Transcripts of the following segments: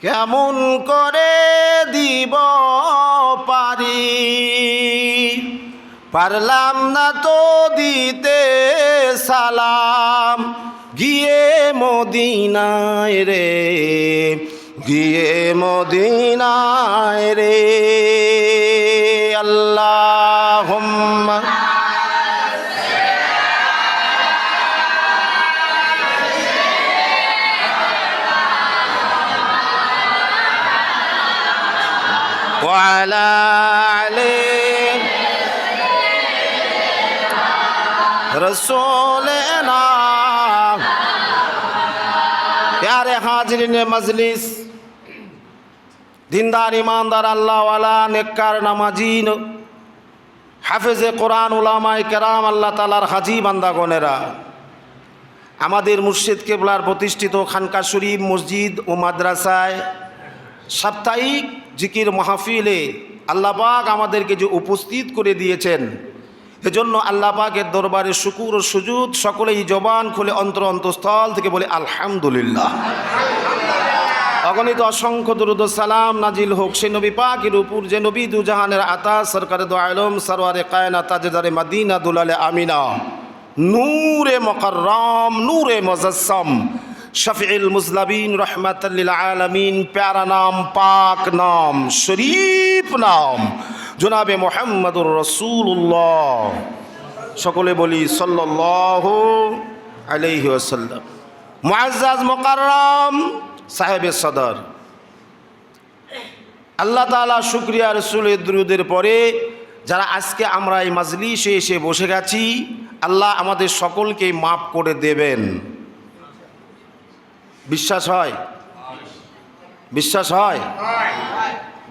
কেমন করে দিব পারি? পারলাম না তো দিতে সালাম। গিয়ে মদিনায় রে, গিয়ে মদিনায় রে। আল্লাহ وعلى آله رسولنا پیارے حاضرین مجلس দিনদার ইমানদার আল্লাহ ওয়ালা নেককার নামাজিন হাফেজে কোরআন উলামায় কেরাম আল্লাহ তালার হাজি বান্দাগণেরা আমাদের মুর্শিদ কেবলার প্রতিষ্ঠিত খানকা শরীফ মসজিদ ও মাদ্রাসায় সাপ্তাহিক জিকির মাহফিলে আল্লাহ পাক আমাদেরকে যে উপস্থিত করে দিয়েছেন, এজন্য আল্লাহ পাকের দরবারে শুকুর ও সুজুদ সকলেই জবান খুলে অন্তর অন্তঃস্থল থেকে বলে আলহামদুলিল্লাহ। অগণিত অসংখ্য দুরুদ সালাম নাজিল হোক সে নবী পাকের উপর যে নবী দুজাহানের আতা সরকারে দো আলম সরওয়ারে কায়না তাজেদারে মাদিনা দুলালে আমিনা। নূরে মকরম নূরে মজসম। শফিল মুজলাবিন রহমাতাল্লিল আলমিন, প্যারা নাম, পাক নাম, শরীফ নাম। জনাবে মোহাম্মদুর রসুল্লাহ সকলে বলি সাল্লাহ আলাইহি ওয়াসাল্লাম। মুআজ্জাজ মোকাররম সাহেবের সদর। আল্লাহ তালা শুক্রিয়া রসুলের দ্রুদের পরে যারা আজকে আমরা এই মাজলিসে এসে বসে গেছি, আল্লাহ আমাদের সকলকে মাফ করে দেবেন। বিশ্বাস হয়? বিশ্বাস হয়?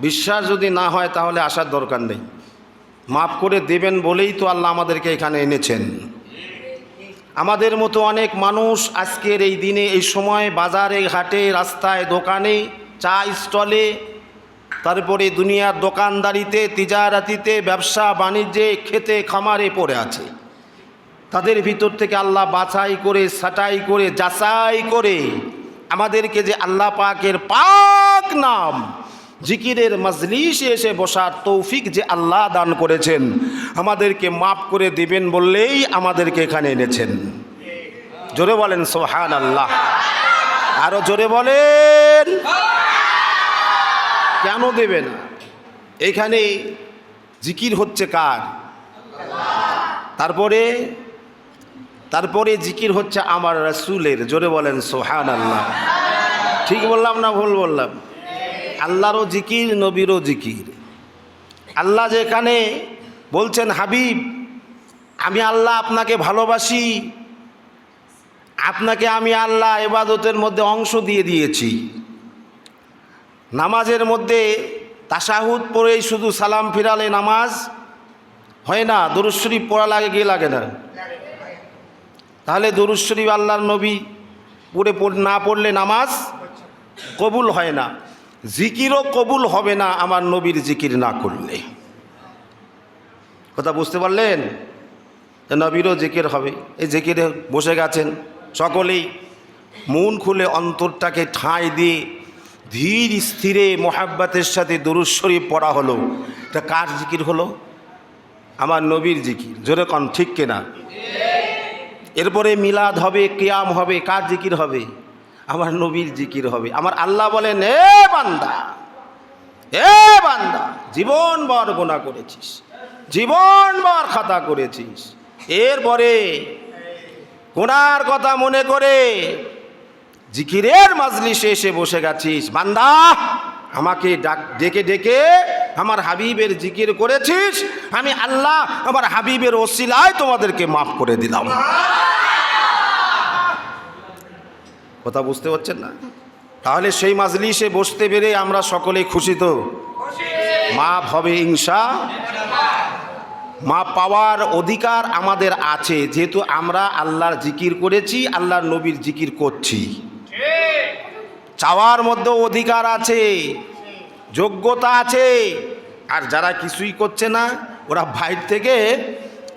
বিশ্বাস যদি না হয়, তাহলে আসার দরকার নেই। মাফ করে দেবেন বলেই তো আল্লাহ আমাদেরকে এখানে এনেছেন। আমাদের মতো অনেক মানুষ আজকের এই দিনে, এই সময় বাজারে, ঘাটে, রাস্তায়, দোকানে, চা স্টলে, তারপরে দুনিয়ার দোকানদারিতে, তিজারাতিতে, ব্যবসা, বাণিজ্যে, খেতে, খামারে পড়ে আছে। তাদের ভিতর থেকে আল্লাহ বাছাই করে, ছাটাই করে, যাচাই করে আমাদেরকে যে আল্লাহ পাকের পাক নাম জিকিরের মজলিসে এসে বসার তৌফিক যে আল্লাহ দান করেছেন, আমাদেরকে মাফ করে দিবেন বললেই আমাদেরকে এখানে এনেছেন। জোরে বলেন সোহান আল্লাহ আরও জোরে বলেন। কেন দেবেন? এখানে জিকির হচ্ছে কার? তারপরে তারপরে জিকির হচ্ছে আমার রাসুলের। জোরে বলেন সোহান আল্লাহ ঠিক বললাম না ভুল বললাম? আল্লাহরও জিকির, নবীরও জিকির। আল্লাহ যেখানে বলছেন, হাবিব, আমি আল্লাহ আপনাকে ভালোবাসি। আপনাকে আমি আল্লাহ এবাদতের মধ্যে অংশ দিয়ে দিয়েছি। নামাজের মধ্যে তাসাহুদ পড়েই শুধু সালাম ফিরালে নামাজ হয় না, দরুদ শরীফ পড়া লাগে গিয়ে লাগে না? তাহলে দরুদ শরীফ আল্লাহর নবী পড়ে পড়- না পড়লে নামাজ কবুল হয় না। জিকিরও কবুল হবে না আমার নবীর জিকির না করলে। কথা বুঝতে পারলেন? নবীরও জিকির হবে। এই জিকিরে বসে গেছেন সকলেই। মন খুলে অন্তরটাকে ঠাঁই দিয়ে ধীর স্থিরে মোহাব্বাতের সাথে দরুদ শরীফ পড়া হলো। এটা কার জিকির হলো? আমার নবীর জিকির। জোরে কন, ঠিক কিনা? এরপরে মিলাদ হবে, কেয়াম হবে, কার জিকির হবে? আমার নবীর জিকির হবে। আমার আল্লাহ বলেন, এ বান্দা এ বান্দা জীবন বর গোনা করেছিস জীবন বর খাতা করেছিস। এরপরে গোনার কথা মনে করে জিকিরের মাজলিসে এসে বসে গেছিস। বান্দা, আমাকে ডাক, ডেকে ডেকে আমার হাবিবের জিকির করেছিস, আমি আল্লাহ আমার হাবিবের ওসিলায় তোমাদেরকে মাফ করে দিলাম। কথা বুঝতে পারছেন না? তাহলে সেই মাজলিসে বসতে পেরে আমরা সকলে খুশি তো? মাপ হবে ইংসা মা পাওয়ার অধিকার আমাদের আছে, যেহেতু আমরা আল্লাহর জিকির করেছি, আল্লাহর নবীর জিকির করছি। চাওয়ার মধ্যে অধিকার আছে। যোগ্যতা আছে। আর যারা কিছুই করছে না, ওরা বাইর থেকে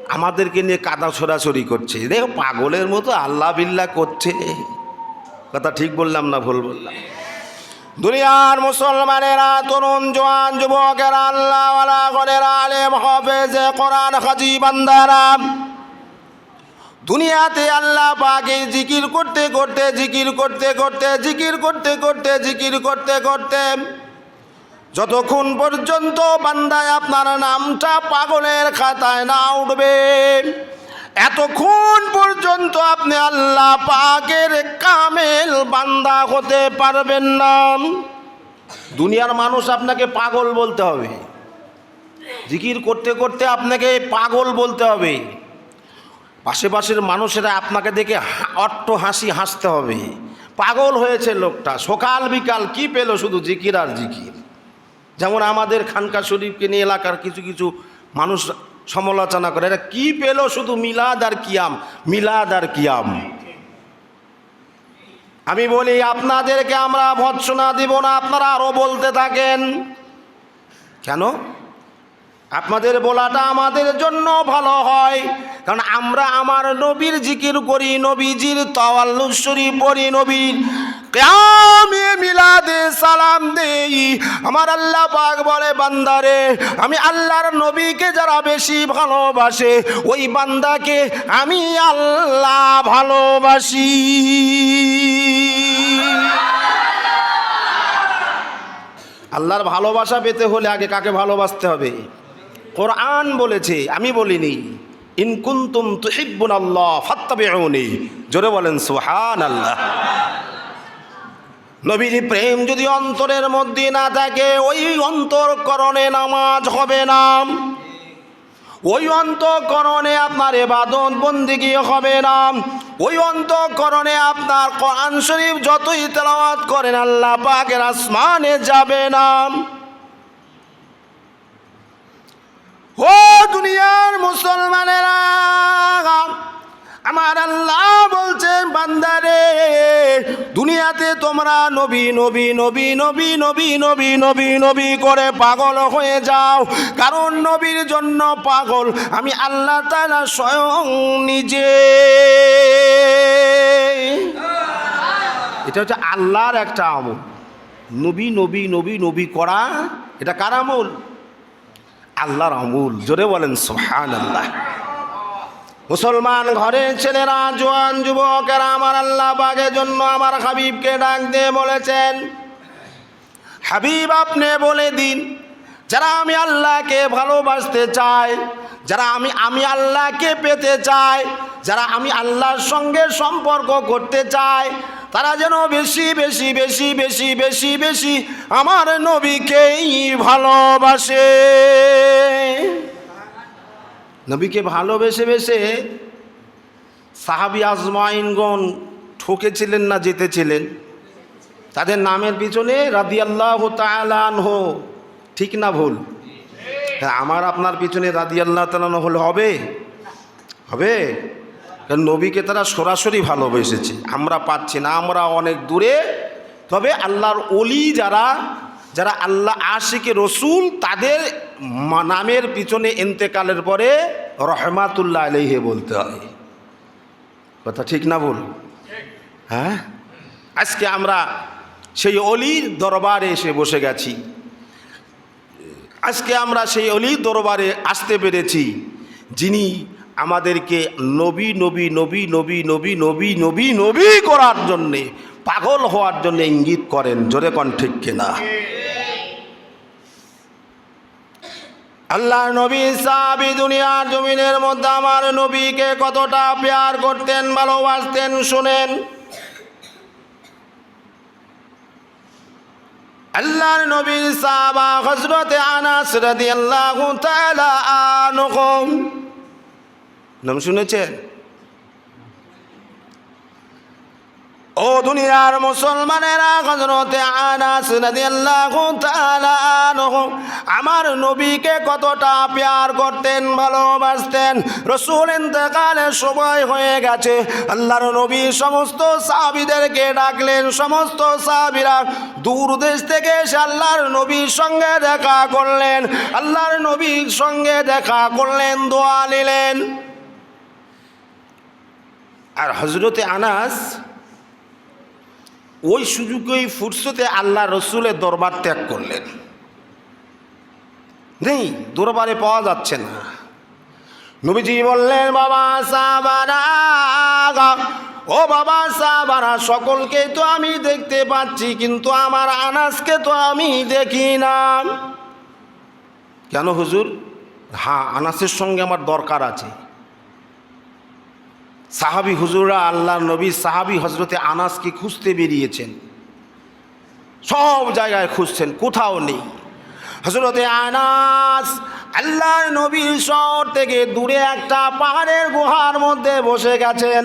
আমাদেরকে নিয়ে কাদা ছোড়াছড়ি করছে। দেখো, পাগলের মতো আল্লাহ বিল্লাহ করছে। কথা ঠিক বললাম না ভুল বললাম? দুনিয়ার মুসলমানেরা, তরুণ জওয়ান যুবকেরা আল্লাহ গণেরা আলেম, হফেজে, কোরআন, হাজি, বান্দারা। দুনিয়াতে আল্লাহ পাকে জিকির করতে করতে, জিকির করতে করতে, জিকির করতে করতে, জিকির করতে করতে যতক্ষণ পর্যন্ত বান্দায় আপনার নামটা পাগলের খাতায় না উঠবে, এতক্ষণ পর্যন্ত আপনি আল্লাহ পাকের কামেল বান্দা হতে পারবেন না। দুনিয়ার মানুষ আপনাকে পাগল বলতে হবে। জিকির করতে করতে আপনাকে পাগল বলতে হবে। আশেপাশের মানুষেরা আপনাকে দেখে অট্ট হাসি হাসতে হবে। পাগল হয়েছে লোকটা, সকাল বিকাল কি পেল শুধু জিকির আর জিকির? যেমন আমাদের খানকা শরীফকে নিয়ে এলাকার কিছু কিছু মানুষ সমালোচনা করে এটা কি পেল শুধু মিলাদ আর কিয়াম, মিলাদ আর কিয়াম? আমি বলি, আপনাদেরকে আমরা ভৎসনা দিব না, আপনারা আরও বলতে থাকেন। কেন? আপনাদের বলাটা আমাদের জন্য ভালো হয়, কারণ আমরা আমার নবীর জিকির করি, নবীজির তাওয়াল্লুশ্বরী পড়ি, নবীর কেয়ামে মিলাদে সালাম দেই। আমার আল্লাহ পাক বলে, বান্দারে, আমি আল্লাহর নবীকে যারা বেশি ভালোবাসে, ওই বান্দাকে আমি আল্লাহ ভালোবাসি। আল্লাহর ভালোবাসা পেতে হলে আগে কাকে ভালোবাসতে হবে? কোরআন বলেছে, আমি বলিনি ইনকুন্তুম তুহিব্বুন আল্লাহ ফাত্তাবিউনি। জোরে বলেন সুহান আল্লাহ নবীর প্রেম যদি অন্তরের মধ্যে না থাকে, ওই অন্তরকরণে নামাজ হবে না। ওই অন্তকরণে আপনার এবাদত বন্দিগি হবে না। ওই অন্তকরণে আপনার কোরআন শরীফ যতই তেলাওয়াত করেন, আল্লাহ পাকের আসমানে যাবে না। ও দুনিয়ার মুসলমানেরা, আমার আল্লাহ বলছেন, বান্দারে দুনিয়াতে তোমরা নবী নবী নবী নবী নবী নবী নবী নবী করে পাগল হয়ে যাও। কারণ নবীর জন্য পাগল আমি আল্লাহ তালা স্বয়ং নিজে। এটা হচ্ছে আল্লাহর একটা আমল। নবী নবী নবী নবী করা, এটা কার আমল? আল্লাহর আমুল। জোরে বলেন সোহান আল্লাহ মুসলমান ঘরের ছেলেরা, জোয়ান যুবকেরা আমার আল্লাহ বাগের জন্য আমার হাবিবকে ডাক দিয়ে বলেছেন, হাবিব আপনি বলে দিন, যারা আমি আল্লাহকে ভালোবাসতে চাই, যারা আমি আমি আল্লাহকে পেতে চাই, যারা আমি আল্লাহর সঙ্গে সম্পর্ক করতে চাই, তারা যেন বেশি বেশি বেশি বেশি বেশি বেশি আমার নবীকেই ভালোবাসে। নবীকে ভালোবেসে বেসে সাহাবি আজমাইনগণ ঠকেছিলেন না জিতেছিলেন তাদের নামের পিছনে রাদিয়াল্লাহ তালানহ ঠিক না ভুল? হ্যাঁ, আমার আপনার পিছনে রাদিয়াল্লাহ তালান হলে হবে? হবে? কারণ নবীকে তারা সরাসরি ভালোবেসেছে। আমরা পাচ্ছি না আমরা অনেক দূরে। তবে আল্লাহর অলি যারা যারা আল্লাহ আশিকে রসুল তাদের নামের পিছনে এন্তেকালের পরে রহমাতুল্লাহ আলহে বলতে হয়। কথা ঠিক না বল হ্যাঁ? আজকে আমরা সেই অলির দরবারে এসে বসে গেছি। আজকে আমরা সেই অলির দরবারে আসতে পেরেছি, যিনি আমাদেরকে নবী নবী নবী নবী নবী নবী নবী নবী করার জন্যে, পাগল হওয়ার জন্য ইঙ্গিত করেন। জোরে কন ঠিক কিনা? আল্লাহ নবী সাহাবি দুনিয়ার জমিনের মধ্যে আমার নবীকে কতটা প্যার করতেন, ভালোবাসতেন, শুনেন। আল্লাহর নবীর সাহাবা হজরতে আনাস রাদিয়াল্লাহু তাআলা আনকম নাম শুনেছেন? ও দুনিয়ার মুসলমানেরা হজরতে আনাস রাদিয়াল্লাহু তাআলা আনহু, আমার নবীকে কতটা প্যার করতেন, ভালোবাসতেন, রসুল ইন্তেকালের সময় হয়ে গেছে। আল্লাহর নবী সমস্ত সাহাবীদেরকে ডাকলেন, সমস্ত সাহাবীরা দূর দেশ থেকে এসে আল্লাহর নবীর সঙ্গে দেখা করলেন। আল্লাহর নবীর সঙ্গে দেখা করলেন, দোয়া নিলেন। আর হজরতে আনাস ওই সুযোগে ওই ফুরসতে আল্লাহ রসুলের দরবার ত্যাগ করলেন। নেই, দরবারে পাওয়া যাচ্ছে না। নবীজি বললেন, বাবা সাবারা ও বাবা সাবারা, সকলকে তো আমি দেখতে পাচ্ছি, কিন্তু আমার আনাসকে তো আমি দেখি না। কেন হুজুর? হ্যাঁ আনাসের সঙ্গে আমার দরকার আছে। সাহাবি হুজুরা আল্লাহ নবী, সাহাবি হজরতে আনাসকে খুঁজতে বেরিয়েছেন। সব জায়গায় খুঁজছেন, কোথাও নেই। হজরতে আনাস আল্লাহর নবীর শহর থেকে দূরে একটা পাহাড়ের গুহার মধ্যে বসে গেছেন।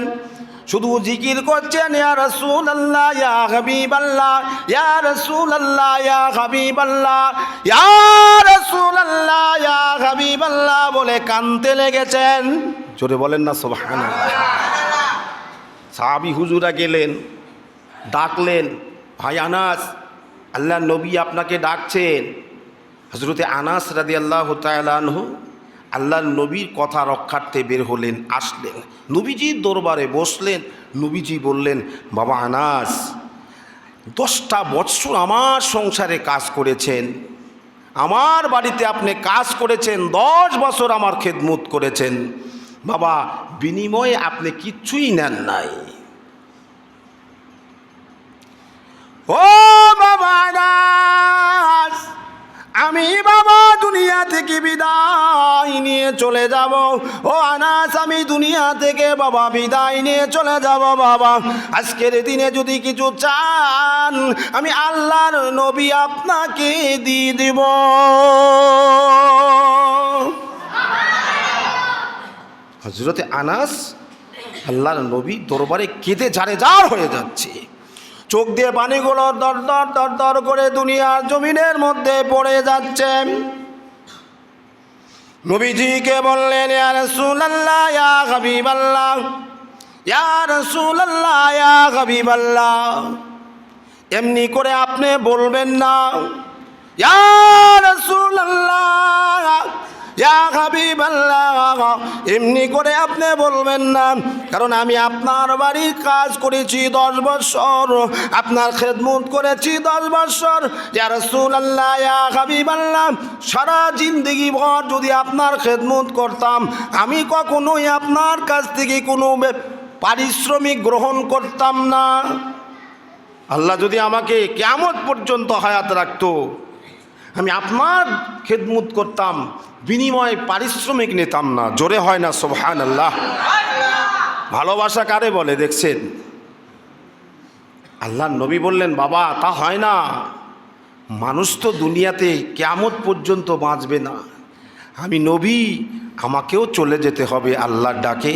শুধু জিকির করছেন, ইয়া আল্লাহ ইয়া আল্লাহ ইয়া ইয়া ইয়া আল্লাহ বলে কানতে লেগেছেন। জোরে বলেন না, সুবহানাল্লাহ। সাহাবি হুজুরা গেলেন, ডাকলেন, ভাই আনাস আল্লাহ নবী আপনাকে ডাকছেন। হজরতে আনাস রাদি আল্লাহ তালানহু আল্লাহ নবীর কথা রক্ষার্থে বের হলেন, আসলেন। নবীজির দরবারে বসলেন, নবীজি বললেন, বাবা আনাস, দশটা বৎসর আমার সংসারে কাজ করেছেন, আমার বাড়িতে আপনি কাজ করেছেন, দশ বছর আমার খেদমত করেছেন বাবা, বিনিময়ে আপনি কিচ্ছুই নেন নাই। ও বাবা আমি বাবা দুনিয়া থেকে বিদায় নিয়ে চলে যাব। ও আনাস, আমি দুনিয়া থেকে বাবা বিদায় নিয়ে চলে যাব বাবা। আজকের দিনে যদি কিছু চান, আমি আল্লাহর নবী আপনাকে দিয়ে দিব। হজরতে আনাস, আল্লাহর নবী দরবারে কেঁদে ঝাড়ে ঝাড় হয়ে যাচ্ছে। চোখ দিয়ে পানিগুলো দর দর দর দর করে দুনিয়ার জমিনের মধ্যে পড়ে যাচ্ছে। নবীজিকে বললেন, ইয়া রাসূলুল্লাহ, ইয়া হাবিবাল্লাহ, ইয়া এমনি করে আপনি বলবেন না, ইয়া রাসূলুল্লাহ হাবিবাল্লাহ, এমনি করে আপনি বলবেন না। কারণ আমি আপনার বাড়ির কাজ করেছি দশ বছর, আপনার খেদমত করেছি দশ বছর। ইয়া রাসূলুল্লাহ, ইয়া হাবিবাল্লাহ, সারা জিন্দগি ভর যদি আপনার খেদমত করতাম, আমি কখনোই আপনার কাছ থেকে কোনো পারিশ্রমিক গ্রহণ করতাম না। আল্লাহ যদি আমাকে কেমন পর্যন্ত হায়াত রাখতো। আমি আপনার খেদমত করতাম, বিনিময়ে পারিশ্রমিক নিতাম না। জোরে হয় না সোহান আল্লাহ ভালোবাসা কারে বলে, দেখছেন? আল্লাহ নবী বললেন, বাবা, তা হয় না। মানুষ তো দুনিয়াতে কেমত পর্যন্ত বাঁচবে না। আমি নবী, আমাকেও চলে যেতে হবে আল্লাহর ডাকে।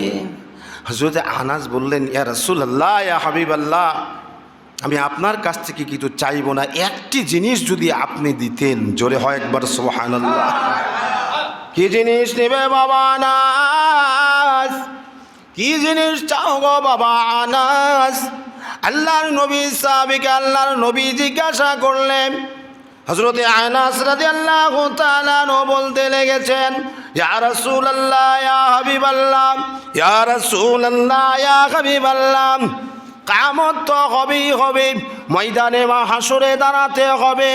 হজরত আনাস বললেন, ইয়া রসুল আল্লাহ ইয়া হাবিব আল্লাহ আমি আপনার কাছ থেকে কিছু চাইব না। একটি জিনিস যদি আপনি দিতেন, জোরে হয় একবার সোহান কি জিনিস নেবে বাবা নাস কি জিনিস চাও গো বাবা আনাস? আল্লাহর নবী সাহাবিকে আল্লাহর নবী জিজ্ঞাসা করলেন। হজরতে আনাস রাজি আল্লাহ তালানো বলতে লেগেছেন, ইয়া রসুল আল্লাহ ইয়া হাবিব আল্লাহ ইয়া হাবিব আল্লাহ কামত তো হবেই হবে। ময়দানে বা হাসরে দাঁড়াতে হবে।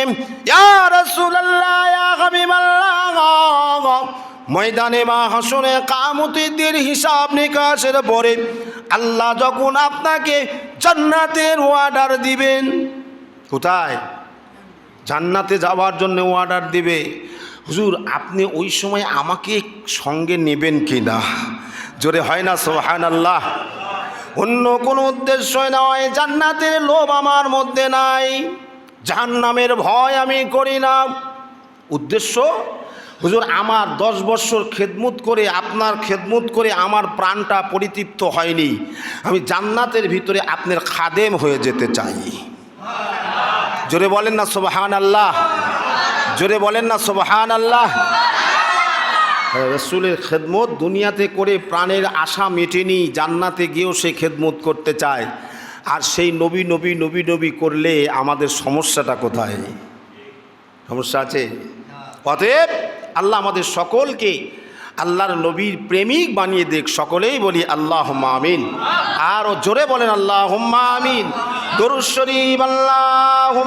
ময়দানে বা হাসরে কামতিদের হিসাব নিকাশের পরে আল্লাহ যখন আপনাকে জান্নাতের অর্ডার দিবেন, কোথায়? জান্নাতে যাওয়ার জন্য অর্ডার দিবে। হুজুর, আপনি ওই সময় আমাকে সঙ্গে নেবেন কি না জোরে হয় না সোহান আল্লাহ অন্য কোনো উদ্দেশ্য নয়, জান্নাতের লোভ আমার মধ্যে নাই, জাহান্নামের ভয় আমি করি না। উদ্দেশ্য, হুজুর, আমার দশ বছর খেদমত করে, আপনার খেদমত করে আমার প্রাণটা পরিতৃপ্ত হয়নি। আমি জান্নাতের ভিতরে আপনার খাদেম হয়ে যেতে চাই। জোরে বলেন না সোবাহান আল্লাহ জোরে বলেন না সোবাহান আল্লাহ রসুলের খেদমত দুনিয়াতে করে প্রাণের আশা মেটেনি, জান্নাতে গিয়েও সে খেদমত করতে চায়। আর সেই নবী নবী নবী নবী করলে আমাদের সমস্যাটা কোথায়? সমস্যা আছে? অতএব আল্লাহ আমাদের সকলকে আল্লাহর নবীর প্রেমিক বানিয়ে দেখ, সকলেই বলি আল্লাহ আমিন। আর জোরে বলেন আল্লাহ আমিন। দরুদ শরীফ আল্লাহ